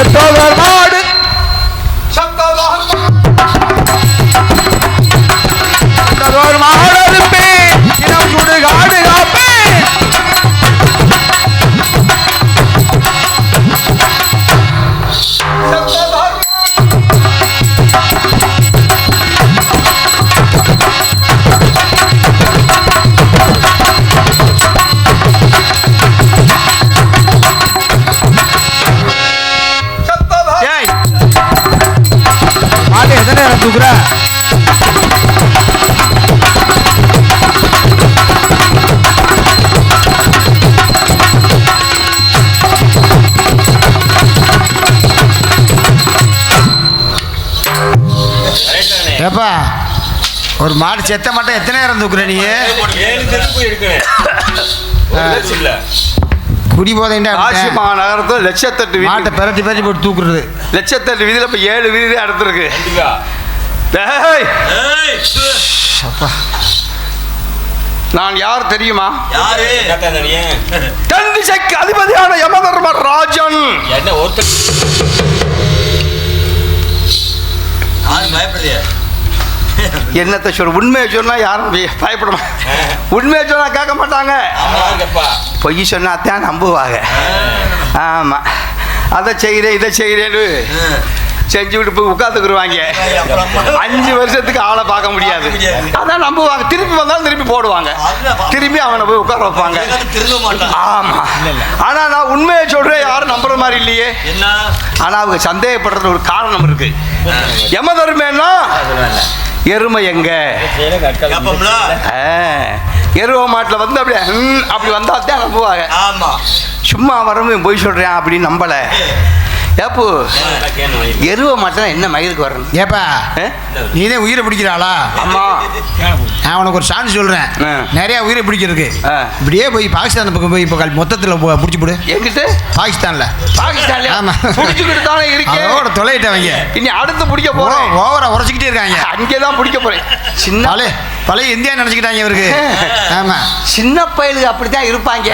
எத்தோதர்மா ஒரு மாடு செத்த மாட்டை எத்தனை நேரம் தூக்குற நீ? குடி போதைண்டா காசி மாநகரத்தில் லட்சத்தெட்டு மாட்டை பெரட்டி பெரட்டி போட்டு தூக்குறது. லட்சத்தெட்டு வீதியில் இப்போ ஏழு வீதி அடுத்துருக்கு நான் யார் தெரியுமா? தென் திசைக்கு அதிபதியான யமதர்ம ராஜன். என்ன ஒருத்தர் பயப்படுறிய என்னத்தை சொல்ற உண்மையை சொன்னா யாரும் பய- பயப்பட உண்மையை சொன்னா கேட்க மாட்டாங்க. பொய் சொன்னா தான் நம்புவாங்க. ஆமா. அதை செய்கிறேன் இதை செய்கிறேன்னு செஞ்சு விட்டு போய் உட்காந்துக்குருவாங்க. அஞ்சு வருஷத்துக்கு ஆளை பார்க்க முடியாது. அதான் நம்புவாங்க. திருப்பி வந்தாலும் திருப்பி போடுவாங்க. திரும்பி அவனை போய் உட்கார வைப்பாங்க. ஆமா. ஆனா நான் உண்மையை சொல்றேன் யாரும் நம்புற மாதிரி இல்லையே. ஆனா அவங்க சந்தேகப்படுறது ஒரு காரணம் இருக்கு. யம தர்மேன்னா எருமை எங்க? எருவ மாட்டில் வந்து அப்படியே அப்படி வந்தா தான் நம்புவாங்க சும்மா வரவும் போய் சொல்றேன் அப்படின்னு நம்பல. ஏப்பு எருவ மாட்டினா என்ன மயிருக்கு வரணும்? ஏப்பா ஆ? நீ தான் உயிரை பிடிக்கிறாளா? ஆமா. நான் உனக்கு ஒரு சான்ஸ் சொல்கிறேன் ஆ. நிறைய உயிரை பிடிக்கிறதுக்கு. ஆ. இப்படியே போய் பாகிஸ்தான் பக்கம் போய் இப்போ மொத்தத்தில் பிடிச்சி போடு. எங்கிட்ட? பாகிஸ்தானில். பாகிஸ்தான்ல ஆமா. பிடிச்சிக்கிட்டு தானே இருக்கேன் இனி அடுத்து பிடிக்க போறேன். ஓவரா உரைச்சிக்கிட்டே இருக்காங்க. அங்கே தான் பிடிக்க போறேன். சின்ன பழைய இந்தியா நினச்சிக்கிட்டாங்க இவருக்கு. ஆமா. சின்ன பயலுக்கு அப்படித்தான் இருப்பாங்க.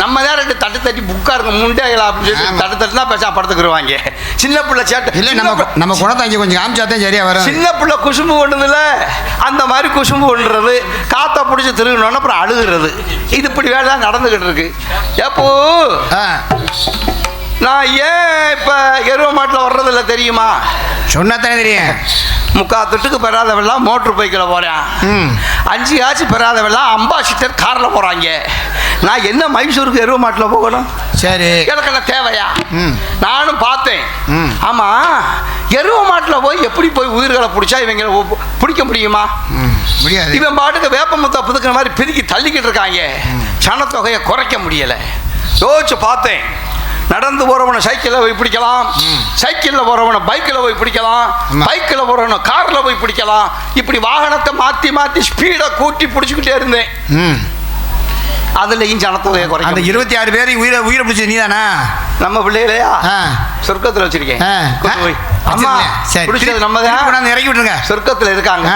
நம்ம தான் ரெண்டு தட்டு தட்டி புக்கா இருக்க முண்டைகளா அப்படின்னு சொல்லி. தட்டு தட்டுனா பேசா படுத்துக்கிடுவாங்க சின்ன பிள்ளை சேட்டை. இல்லை நம்ம நம்ம குணத்தை கொஞ்சம் காமிச்சா தான் சரியா வரும். சின்ன பிள்ளை குசும்பு கொண்டதுல அந்த மாதிரி குசும்பு கொண்டுறது காத்த பிடிச்சி திருகணும்னு அப்புறம் அழுகுறது. இது இப்படி வேலை நடந்துகிட்டு இருக்கு. எப்போ நான் ஏன் இப்போ எருவ மாட்டில் வர்றதில்ல தெரியுமா? சொன்னா தானே தெரியும். முக்கா தொட்டுக்கு பெறாதவெல்லாம் மோட்ரு பைக்கில் போகிறேன். அஞ்சு ஆச்சு பெறாதவெல்லாம் அம்பாசிட்டர் காரில் போகிறாங்க நான் என்ன மைசூருக்கு எருவ மாட்டில் போகணும்? சரி. எனக்கு என்ன தேவையா. நானும் பார்த்தேன். ம். ஆமா எருவ மாட்டில் போய் எப்படி போய் உயிர்களை பிடிச்சா இவங்க ஒ- பிடிக்க முடியுமா? முடியாது. இவன் பாட்டுக்கு வேப்பமுத்த புதுக்கிற மாதிரி பிதுக்கி தள்ளிக்கிட்டு இருக்காங்க. சனத்தொகையை குறைக்க முடியல. யோசிச்சு பார்த்தேன். நடந்து போறவனை சைக்கிளில் போய் பிடிக்கலாம். சைக்கிளில் போறவனை பைக்கில் போய் பிடிக்கலாம். பைக்கில் போறவனை காரில் போய் பிடிக்கலாம். இப்படி வாகனத்தை மாற்றி மாற்றி ஸ்பீடை கூட்டி பிடிச்சிக்கிட்டே இருந்தேன். அதுலயும் ஜனத்தொகையை அந்த குறைக்க இருபத்தி ஆறு பேர் உயிரை உயிரை பிடிச்சது நீதானா? நம்ம பிள்ளைகளையா சொர்க்கத்தில் வச்சிருக்கேன். அம்மா. சரி. பிடிச்சது நம்ம கொண்டாந்து இறக்கி விட்டுருங்க. சொர்க்கத்தில் இருக்காங்க.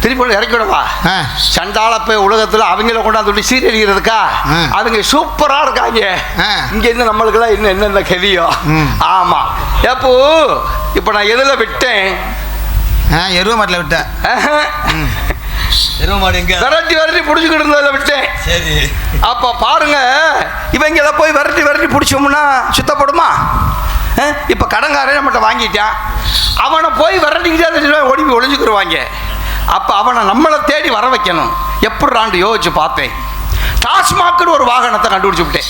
திருப்பி கொண்டு இறக்கி விடவா? ஆ. சண்டால போய் உலகத்துல அவங்கள கொண்டாந்து விட்டு சீரழிகிறதுக்கா ஆ. அவங்க சூப்பரா இருக்காங்க. ஆ. இங்க இருந்து நம்மளுக்கெல்லாம் இன்னும் என்னென்ன கெலியோ ம். ஆமா. எப்போ? இப்போ நான் எதுல விட்டேன்? ஆ எருவ மாட்டில் விட்ட ஆஹா. எருவ மாடு எங்க? விரட்டி விரட்டி பிடிச்சிக்கிட்டு இருந்ததில் விட்டேன். சரி. அப்போ பாருங்க இவங்கள போய் விரட்டி விரட்டி பிடிச்சோம்னா சுத்தப்படுமா? இப்போ கடன்காரன் நம்மகிட்ட வாங்கிட்டான். அவனை போய் விரட்டிக்கிட்டே ஓடி போய் ஒளிஞ்சுக்கிடுவாங்க அப்போ அவனை நம்மளை தேடி வர வைக்கணும். எப்படிறாண்டு யோசிச்சு பார்த்தேன். டாஸ்மாக்குன்னு ஒரு வாகனத்தை கண்டுபிடிச்சு விட்டேன்.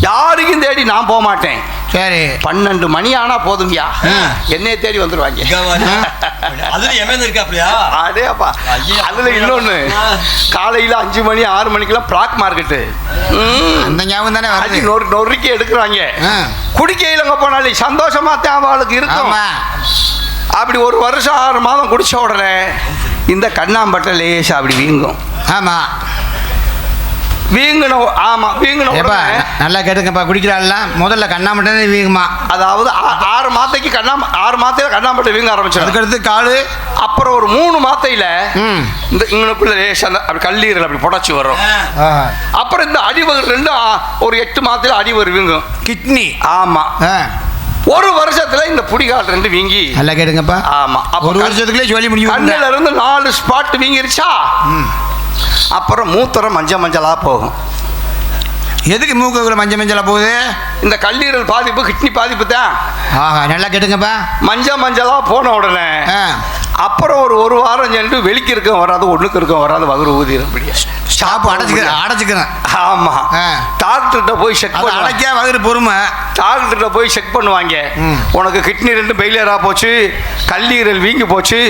யாருக்கும் தேடி நான் போக மாட்டேன். சரி. பன்னெண்டு மணி ஆனா போதுங்கயா. என்னைய தேடி வந்துருவாங்க. அதேப்பா. அதுல இன்னொன்னு. காலையில அஞ்சு மணி ஆறு மணிக்கெல்லாம் பிளாக் மார்க்கெட்டு அந்த ஞாபகம் தானே வருது. நொறு நொறுக்கி எடுக்கிறாங்க. ஆ. குடிக்கையிலங்க போனாலே சந்தோஷமா தான் அவளுக்கு இருக்கும். அப்படி ஒரு வருஷம் ஆறு மாதம் குடிச்ச உடனே இந்த கண்ணாம்பட்டை லேசா அப்படி வீங்கும். ஆமா. வீங்கணும் ஆமா வீங்கின ஏப்பா நல்லா கேட்டுக்கப்பா குடிக்கிறாள்லாம் முதல்ல கண்ணா மட்டும் தான் வீங்குமா? அதாவது ஆறு மாத்தைக்கு கண்ணா ஆறு மாத்தையில கண்ணாம்பட்டை வீங்க ஆரம்பிச்சிடும். அதுக்கடுத்து காலு? அப்புறம் ஒரு மூணு மாத்தையில இந்த இங்கனுக்குள்ள லேசா அந்த அப்படி கல்லீரல் அப்படி புடச்சி வரும். அப்புறம் இந்த அடிவகர் ரெண்டு ஒரு எட்டு மாதத்துல அடிவகர் வீங்கும். கிட்னி? ஆமா. ஆ. ஒரு வருஷத்துல இந்த புடிகால் ரெண்டு வீங்கி. நல்லா கேட்டுங்கப்பா. ஆமா. ஒரு வருஷத்துக்குள்ளே சொல்லி முடியும் கண்ணுல இருந்து நாலு ஸ்பாட் வீங்கிருச்சா? அப்புறம் மூத்திரம் மஞ்சள் மஞ்சளா போகும். எதுக்கு மூக்கு இவ்வளோ மஞ்சள் மஞ்சளாக போகுது? இந்த கல்லீரல் பாதிப்பு கிட்னி பாதிப்பு தான். ஆஹா நல்லா கேட்டுங்கப்பா. மஞ்சள் மஞ்சளா போன உடனே அப்புறம் ஒரு ஒரு வாரம் சென்று வெளிக்கு இருக்க வராது ஒண்ணுக்கு இருக்க வராது வகுறு ஊதி ஸ்டாப்பு அடைச்சிக்கிறேன் அடைச்சிக்கிறேன். ஆமா. ஆ. டாக்டர்கிட்ட போய் செக் பண்ண அடைக்கா வகுறு பொறுமை? டாக்டர்கிட்ட போய் செக் பண்ணுவாங்க. உனக்கு கிட்னி ரெண்டு ஃபெயிலியராக போச்சு கல்லீரல் வீங்கி போச்சு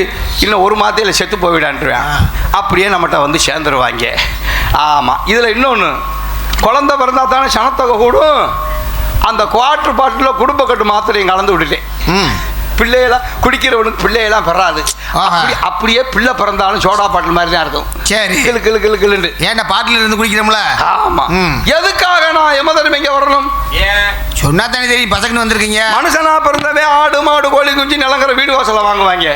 இன்னும் ஒரு மாதத்தில் செத்து போயிடான்ட்டுருவேன் ஆ. அப்படியே நம்மகிட்ட வந்து சேர்ந்துருவாங்க. ஆமாம் இதில் இன்னொன்று குழந்தை பிறந்தா தானே சனத்தொகை கூடும். அந்த குவாட்ரு பாட்டில் குடும்ப கட்டு மாத்திரையும் கலந்து விட்டுட்டேன். பிள்ளையெல்லாம் குடிக்கிறவனுக்கு பிள்ளையெல்லாம் பெறாது அப்படியே பிள்ளை பிறந்தாலும் சோடா பாட்டில் மாதிரி தான் இருக்கும். சரி. கிளு கிளு கிளு கிளுண்டு ஏன்டா பாட்டில் இருந்து குடிக்கிறோம்ல? ஆமா. எதுக்காக நான் யமதர்மம் இங்க வரணும்? சொன்னா தானே தெரியும் பசங்கன்னு வந்திருக்கீங்க. மனுஷனா பிறந்தவன் ஆடு மாடு கோழி குஞ்சு நிலங்கிற வீடு வாசலை வாங்குவாங்க.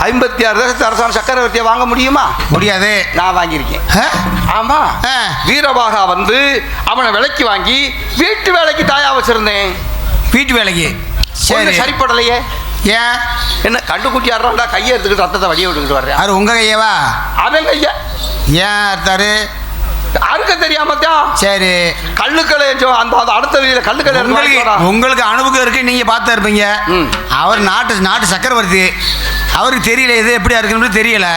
ஐம்பத்தி ஆறு தேசத்து அரசாங்க சக்கரவர்த்தியை வாங்க முடியுமா? முடியாது. நான் வாங்கியிருக்கேன். ஆ, ஆமா. ஆ. வீரபாகா வந்து அவனை விலைக்கு வாங்கி வீட்டு வேலைக்கு தாயா வச்சிருந்தேன். வீட்டு வேலைக்கு. சரிப்படலையே. ஏன்? என்ன கண்டுக்குட்டி ஆடுறான்டா கையை எடுத்துக்கிட்டு ரத்தத்தை வடிய விட்டுக்கிட்டு வர்றேன் அது உங்க கையவா? அவன் கைய. ஏன் அர்த்தாரு அறுக்க தெரியாமத்தான் சரி. கல்லுக்களை அந்த அடுத்த வீதியில கல்லுக்களை இருந்து உங்களுக்கு. உங்களுக்கு அனுபவம் இருக்கு நீங்க பார்த்து இருப்பீங்க. அவர் நாட்டு நாட்டு சக்கரவர்த்தி. அவருக்கு தெரியல இது எப்படி இருக்குன்னு தெரியல.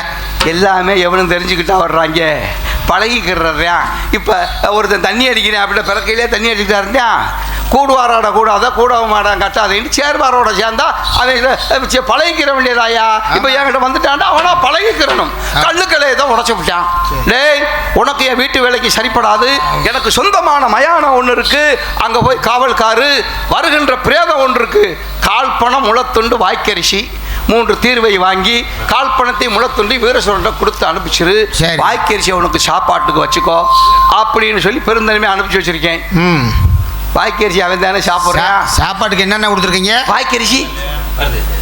எல்லாமே எவனும் தெரிஞ்சுக்கிட்டா வர்றாங்க. பழகிக்கிறதான் இப்போ ஒருத்தன் தண்ணி அடிக்கிறேன் அப்படின்னா பிறக்கையிலே தண்ணி அடிக்கிட்டா இருந்தான் கூடுவாரோட கூடாத கூடவ மாடான் கட்டாதேன்னு சேர்வாரோட சேர்ந்தா அவன் பழகிக்கிற வேண்டியதாயா? இப்போ என்கிட்ட வந்துட்டான்டா அவனா பழகிக்கிறணும். கல்லுக்களை தான் உடச்சு விட்டான். டேய் உனக்கு என் வீட்டு வேலைக்கு சரிப்படாது. எனக்கு சொந்தமான மயானம் ஒன்று இருக்கு. அங்கே போய் காவல்காரு வருகின்ற பிரேதம் ஒன்று இருக்கு. கால் பணம் முளத்துண்டு வாய்க்கரிசி மூன்று தீர்வை வாங்கி கால் பணத்தை முளத்துண்டி வீரசூரன்ட்ட கொடுத்து அனுப்பிச்சிரு. சரி. வாய்க்கரிசியை உனக்கு சாப்பாட்டுக்கு வச்சுக்கோ. அப்படின்னு சொல்லி பெருந்தன்மையாக அனுப்பிச்சு வச்சிருக்கேன். ம் வாய்க்கரிசி அவன் தானே சாப்பிட்றான். சாப்பாட்டுக்கு என்னென்ன கொடுத்துருக்கீங்க? வாய்க்கரிசி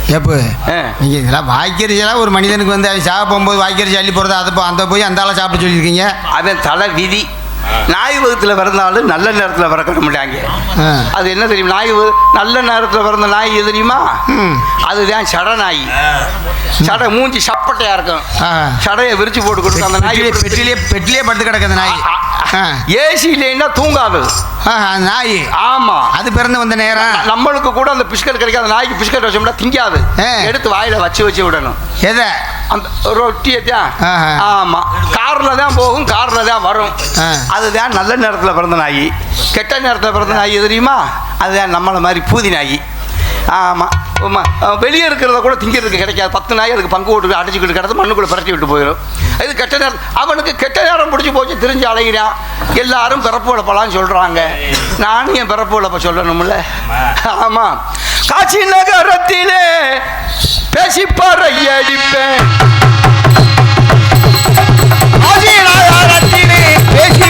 எப்போ? ஆ. நீங்க இதெல்லாம் வாய்க்கரிசியெல்லாம் ஒரு மனிதனுக்கு வந்து அவன் சாப்பிட போகும்போது வாய்க்கரிசி அள்ளி போகிறது அதை போ- அந்த போய் அந்த ஆளை சாப்பிட சொல்லியிருக்கீங்க? அவன் தலை விதி. நாய் வகுத்தில் பிறந்தாலும் நல்ல நேரத்தில் பிறக்க மாட்டாங்க. அது என்ன தெரியும்? நாய் நல்ல நேரத்தில் பிறந்த நாய் எது தெரியுமா. அதுதான் சட நாய். சடை மூஞ்சி சப்பட்டையா இருக்கும். சடையை விரிச்சு போட்டு கொடுக்கும். அந்த நாய் பெட்டிலே பெட்டிலே படுத்து கிடக்குது நாய். ஏசி இல்லைன்னா தூங்காது. நாய். ஆமா. அது பிறந்து வந்த நேரம். நம்மளுக்கு கூட அந்த பிஸ்கட் கிடைக்காத. நாய்க்கு பிஸ்கட் வச்சோம்னா திங்காது. எடுத்து வாயில வச்சு வச்சு விடணும். எதை? அந்த ரொட்டியை தான் ஆஹா. ஆமா. கார்ல தான் போகும் கார்ல தான் வரும். அதுதான் நல்ல நேரத்தில் பிறந்த நாய். கெட்ட நேரத்தில் பிறந்த நாய் தெரியுமா? அதுதான் நம்மளை மாதிரி பூதி நாய். ஆமாம் வெளியே இருக்கிறத கூட திங்கிறதுக்கு கிடைக்காது. பத்து நாய் அதுக்கு பங்கு போட்டு அடைச்சிக்கிட்டு கிடந்து மண்ணுக்குள்ளே பரட்டி விட்டு போயிடும். இது கெட்ட நேரம். அவனுக்கு கெட்ட நேரம் பிடிச்சி போச்சு தெரிஞ்சு அலைகிறான் எல்லாரும் பிறப்பு இழப்பலாம்னு சொல்கிறாங்க நானும் என் பிறப்பு இழப்ப சொல்லணும்ல. ஆமாம் காட்சி நகரத்திலே பேசி அடிப்பேன். காட்சி நகரத்திலே பேசி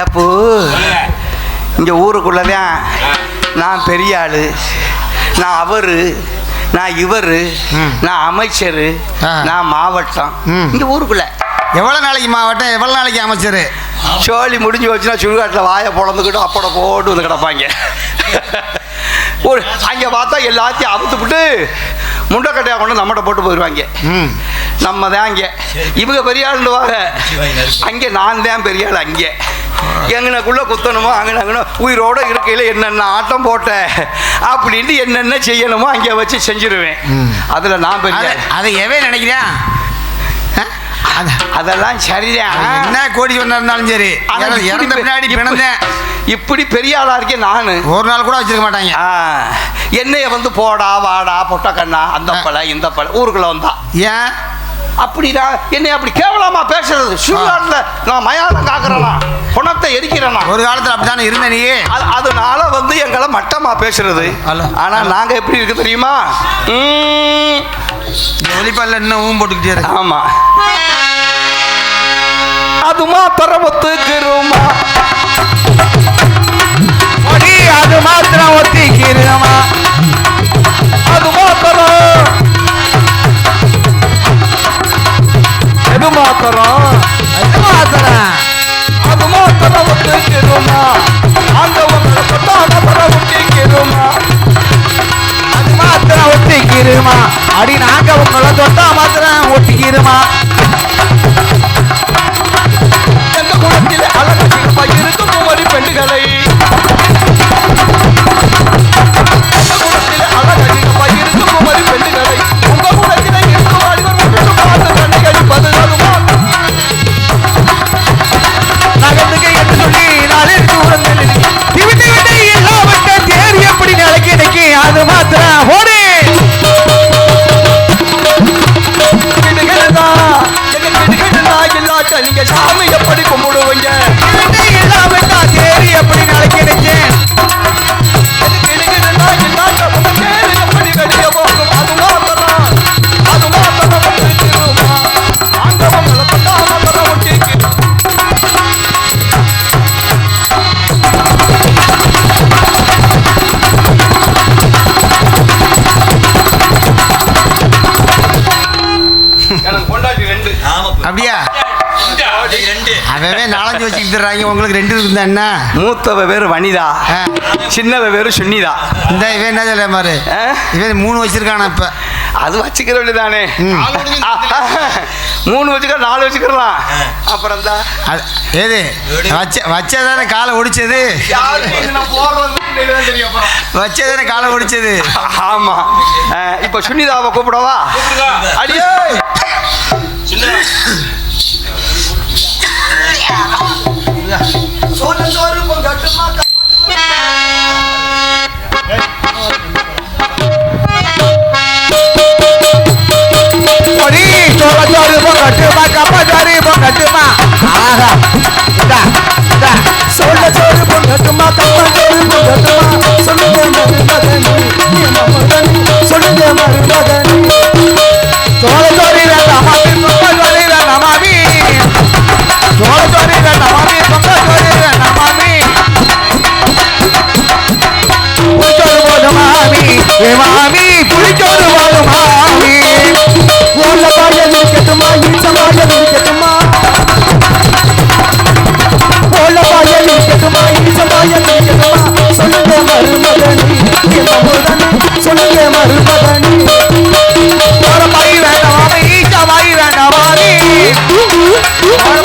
ஏப்பு இங்க ஊருக்குள்ளதான் நான் பெரிய ஆளு. நான் அவரு. நான் இவரு. நான் அமைச்சர். நான் மாவட்டம். இந்த ஊருக்குள்ள. எவ்வளவு நாளைக்கு மாவட்டம்? எவ்வளவு நாளைக்கு அமைச்சர்? சோழி முடிஞ்சு வச்சுன்னா சுடுகாட்டில் வாயை பொழந்துக்கிட்டு அப்பட போட்டு வந்து கிடப்பாங்க. ஒரு அங்கே பார்த்தா எல்லாத்தையும் அவுத்துப்புட்டு முண்டைக்கட்டையாக கொண்டு நம்மகிட்ட போட்டு போயிடுவாங்க நம்ம தான் அங்கே இவங்க பெரிய ஆளுவாங்க அங்கே நான் தான் பெரிய ஆள் அங்கே. எங்கனக்குள்ளே குத்தணுமோ அங்கே அங்கே உயிரோட இருக்கையில் என்னென்ன ஆட்டம் போட்டேன் அப்படின்ட்டு என்னென்ன செய்யணுமோ அங்கே வச்சு செஞ்சிருவேன். அதில் நான் பெரிய அதை எவன் நினைக்கிறான் அதெல்லாம் சரிதான் என்ன கோடி சொன்னா இருந்தாலும் சரி. இறந்த- பின்னாடி இப்படி- பிணந்தேன் இப்படி பெரிய ஆளா இருக்கேன் நானு. ஒரு நாள் கூட வச்சிருக்க மாட்டாங்க. என்னைய வந்து போடா வாடா பொட்டக்கண்ணா அந்த பழ இந்த பழ ஊருக்குள்ள வந்தா. ஏன்? அப்படிடா என்னை அப்படி கேவலமா பேசுறது? சுடுகாட்டுல நான் மயானம் காக்குறேனா? குணத்தை எரிக்கிறேனா? ஒரு காலத்துல அப்படித்தானே இருந்த நீ? அது- அதனால வந்து எங்களை மட்டமா பேசுறது. ஆனா நாங்க எப்படி இருக்கு தெரியுமா? ம், ஒலிப்பால இன்னும் ஊம் போட்டுக்கிட்டே ஆமா. அது மாத்திரம் ஒத்துக்கிறோமா? ஒடி அது மாத்திரம் ஒத்திக்கிறமா? அது மாத்திரம் எது மாத்திரம் அது மாத்திரம் அது மாத்திரம் ஒத்துக்கிறோமா ஆண்டவங்களை தொட்டா மாத்திரம் ஒத்திக்கிறோமா அது மாத்திரம் ஒத்திக்கிறமா அடி நாங்க உங்களை தொட்டா மாத்திரம் ஒட்டிக்கிறமா எங்க குலத்திலே அழகசிகமா இருக்கும் பெண்களை வச்சுக்கிட்டுறாங்க உங்களுக்கு ரெண்டு இருக்குதா என்ன மூத்தவ பேரு வனிதா ஆ. சின்னவ பேரு சுன்னிதா இந்த இவன் என்ன சொல்ல மாதிரி ஆ? இவன் மூணு வச்சிருக்கான இப்ப? அது வச்சுக்கிற வேண்டியதானே. மூணு வச்சுக்க நாலு வச்சுக்கலாம் அப்புறம் தான் அது ஏது? வச்ச வச்சதானே காலை ஒடிச்சது? வச்சதானே காலை ஒடிச்சது? ஆமா. இப்ப சுனிதாவை கூப்பிடவா? அடியே மாமி ஏ மாமி புளிச்சோறு போதும் மாமி ஓல பாய இருக்கட்டுமா ஈச்சமாய இருக்கட்டுமா ஓல பாய இருக்கட்டுமா ஈச்சமாய இருக்கட்டுமா சொல்லுங்க மருமகனே நீ மமதனே சொல்லுங்க மருமகனே ஒரு பாய் வேண்டாமாமி ஈச்ச பாய் வேண்டாமாமி ஒரு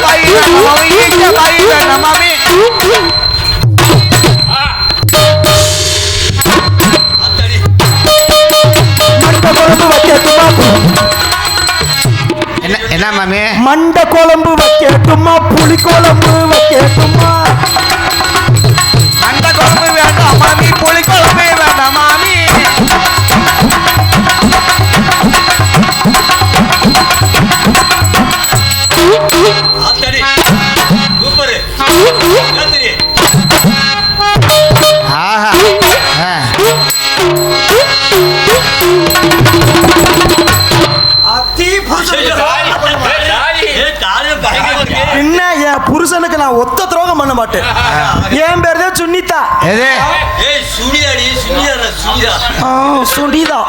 என்ன என்ன மாமி? மண்ட குழம்பு வைக்கட்டுமா புளி குழம்பு வைக்கட்டுமா? சுனிதா சுனிதா ஆ, சுனிதா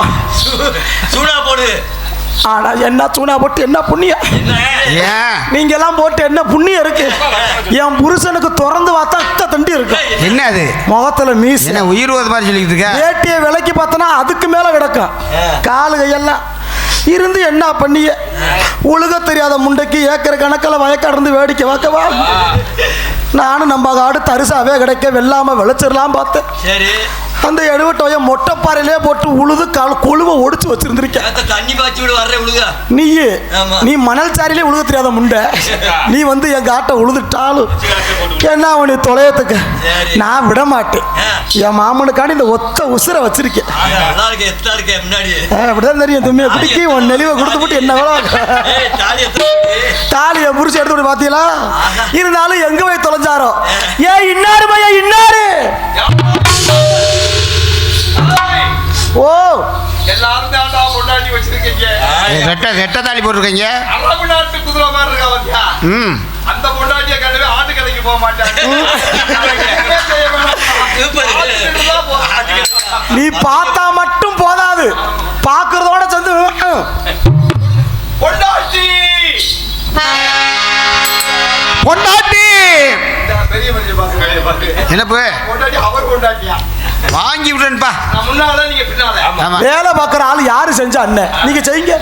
சு- சூடா போடு. ஆனா என்ன சூனா போட்டு என்ன புண்ணியம்? நீங்க எல்லாம் போட்டு என்ன புண்ணியம் இருக்கு? என் புருஷனுக்கு திறந்து பார்த்தா அத்த தண்டி இருக்கு. என்ன அது? முகத்துல மீச. என்ன உயிர் மாதிரி சொல்லிட்டு இருக்க? வேட்டியை விலைக்கு பார்த்தனா அதுக்கு மேல கிடக்கும் காலு கையெல்லாம். இருந்து என்ன பண்ணிய? உழுக தெரியாத முண்டைக்கு ஏக்கர் கணக்கில் வயக்கடந்து வேடிக்கை பார்க்கவா? நானும் நம்ம காடு தரிசாவே கிடைக்க வெள்ளாம விளைச்சிடலாம் பார்த்தேன். சரி. அந்த எடுவட்டோய மொட்டைப்பாறையிலே போட்டு உழுது கால் கொழுவை ஒடிச்சு வச்சிருந்திருக்கேன். ஏத்த தண்ணி பாய்ச்சி விட வர்றேன் உழுக. நீ. நீ மணல் சாரியிலே உழுக தெரியாத முண்டை. நீ வந்து எங்க ஆட்டை உழுதுட்டாலும் என்ன அவனு தொலையத்துக்கு. நான் விட மாட்டேன். என் மாமனுக்காண்டி இந்த ஒத்த உசுரை வச்சிருக்கேன். அப்படிதான் தெரியும் தும்மியை பிடிக்கி உன் நெளிவை கொடுத்து போட்டு என்ன வேலை? தாலியை புடிச்சு எடுத்து பாத்தீங்களா? இருந்தாலும் எங்க போய் தொலைஞ்சாரோ? ஏ இன்னாரு பையா இன்னாரு! ஓ. எல்லாரும் தாண்டா பொண்டாட்டி வச்சிருக்கீங்க. ரெட்ட ரெட்ட தாலி போட்டிருக்கீங்க. அரபு நாட்டு குதிரை மாதிரி இருக்கா ம். அந்த பொண்டாட்டிய கண்டவே ஆட்டு கடைக்கு போக மாட்டாங்க. நீ பார்த்தா மட்டும் போதாது. பாக்குறதோட சேர்ந்து ம். பொண்டாட்டி! பொண்டாட்டி. என்னப்பு பொண்டாட்டி அவர் பொண்டாட்டியா வாங்கி விடுறேன்ப்பா நான் முன்னால நீங்க பின்னால. ஆமா. வேலை பார்க்குற ஆள் யாரு செஞ்சா அண்ணன் நீங்க செய்யுங்க.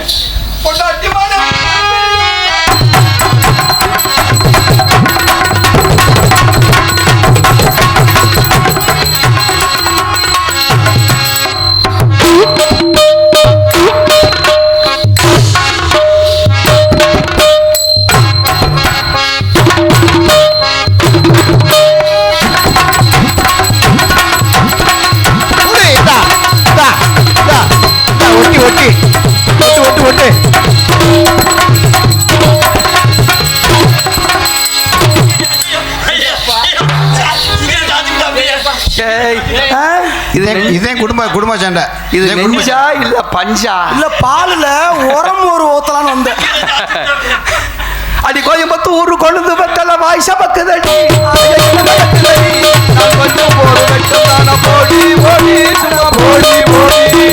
குடும்ப சண்டை. இது நெஞ்சா இல்ல பஞ்சா? இல்ல பாலுல உரம் ஒரு ஊத்தலான்னு வந்தேன். அடி கோயம்புத்தூர் கொழுந்து வெத்தல வாய் சபக்குதடி கொஞ்சம் போடு வெட்டம் தான போடி சும்மா போடி போடி.